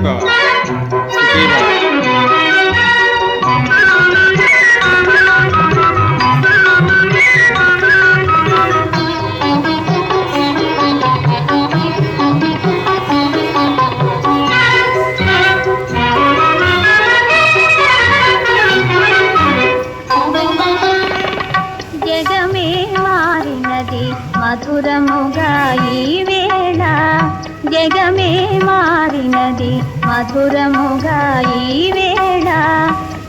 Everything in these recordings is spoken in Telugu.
భవ సుఖీ భవ మధురముగా ఈ వేళ జగమే మారినది మధురముగా ఈ వేళ.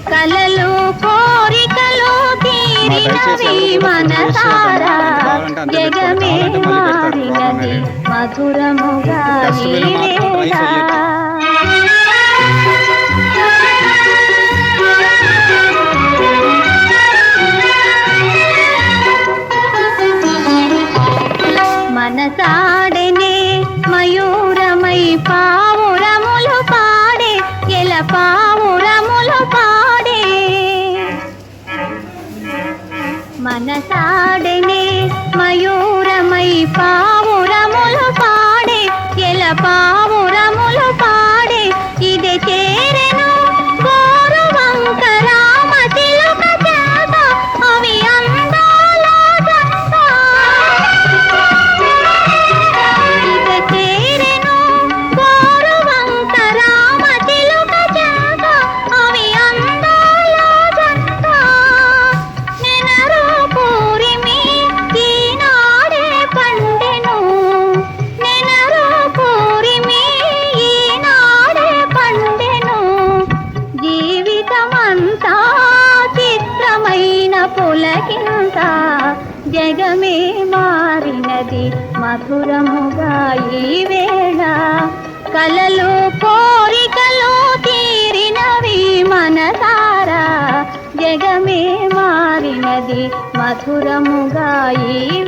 కలలు కోరికలు తీరినవి మనసారా. జగమే మారినది మధురముగా ఈ వేళ. మయూరమై పావురములు పాడే ఎల పావురములు పాడే? మనసాడనే మయూరమై పావురములు పులకింత జగమే మారినది మధురముగా ఈ వేళ. కలలు కోరికలు తీరినవి మనసారా జగమే మారినది మధురముగా ఈ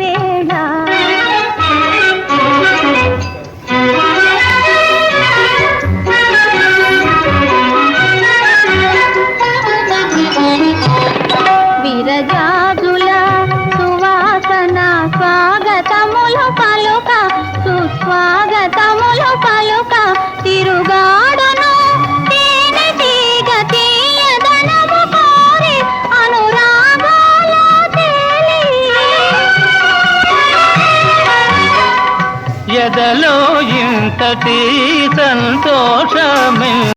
ఎదలో ఇంతటి సంతోషమే.